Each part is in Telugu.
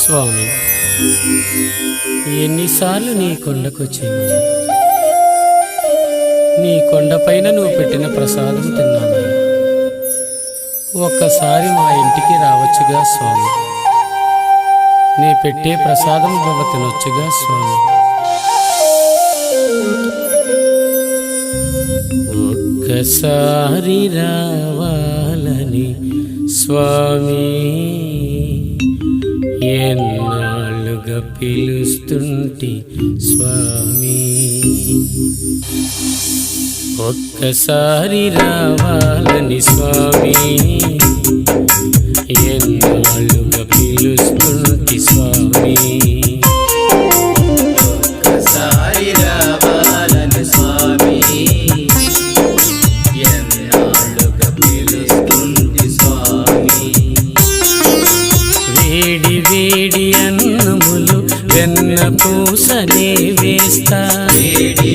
స్వామి ఎన్నిసార్లు నీ కొండకొచ్చాను నీ కొండపైన నువ్వు పెట్టిన ప్రసాదం తిన్నాను ఒక్కసారి మా ఇంటికి రావచ్చుగా స్వామి. నీ పెట్టే ప్రసాదం బాబ తినొచ్చుగా స్వామి. ఒక్కసారి రావాలని స్వామి ఎన్నాళ్ళుగా పిలుస్తుంటి స్వామి? ఒక్కసారి రావాలని స్వామి.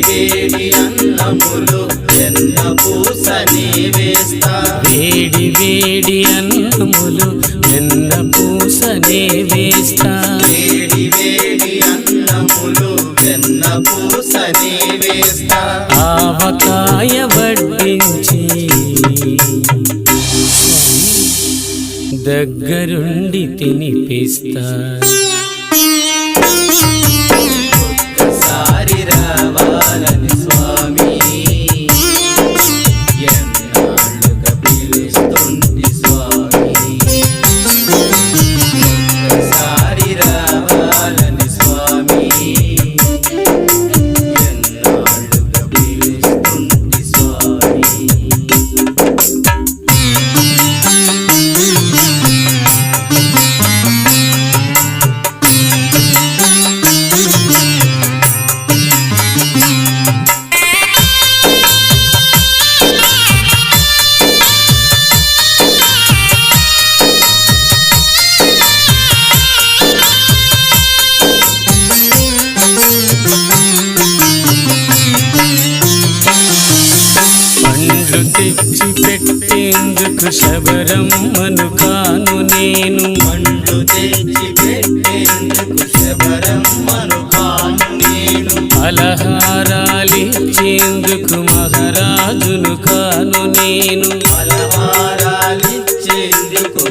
వేడి అన్నములు వెన్న పూసని వేస్తా. వేడి వేడి అన్నములు వెన్న పూసనే వేస్తా. వేడి వేడి అన్నములు వెన్న పూసని వేస్తా. ఆవకాయ వడ్డించి దగ్గరుండి తినిపిస్తా. శబరమ్మను కాను నేను. పండ్లు తెచ్చి పెట్టేందుకు శబరమ్మను కాను నేను. అలహారాలిచ్చేందుకు మహారాజును కాను నేను. అలవారాలిచ్చేందుకు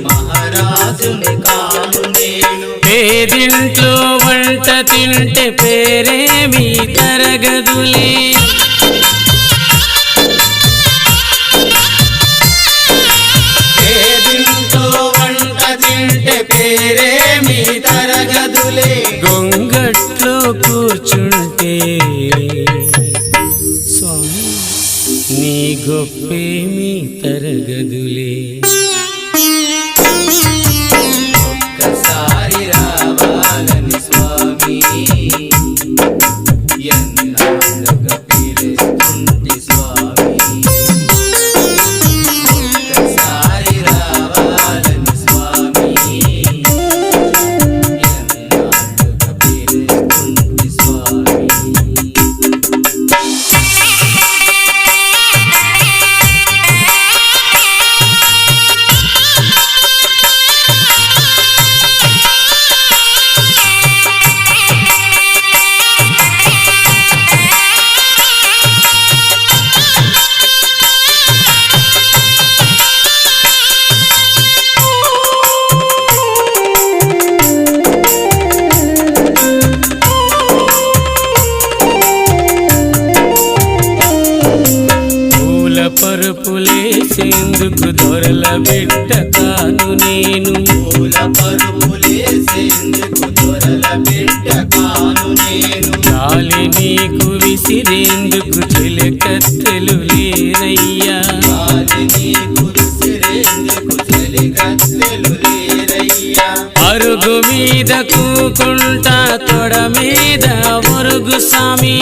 మహారాజుని కాను నేను. పేదింట్లో వంట తింటే పేరేమి తరగదులే తింటే పరుపులేసేందుకు దొరల బిడ్డ కాను నేను. పూల పరుపులేసేందుకు దొరల బిడ్డ కాను నేను. గాలి నీకు విసిరేందుకు చిలకత్తెలు లేరయ్యా. గాలి నీకు విసిరేందుకు చలిగత్తెలు లేరయ్యా. అరుగు మీద కూకుంటా తొడ మీద ఒరుగు సామి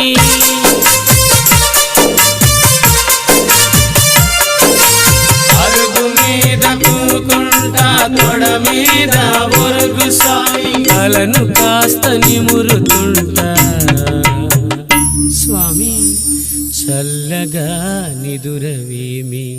మీద ఒరుగు సామి కలను కాస్త నిమురుతుంటా. స్వామి. చల్లగా నిదురవేమి.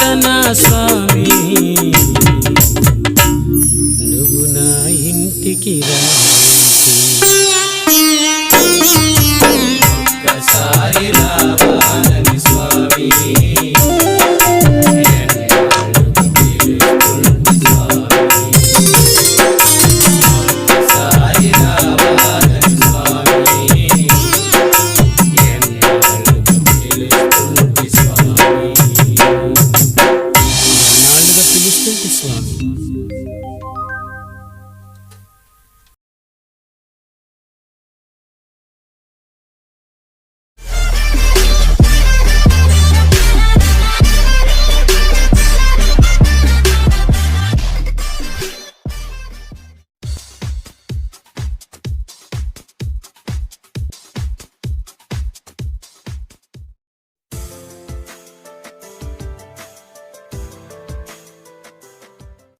అంతట స్వామి? నువ్వు నా ఇంటికి రా.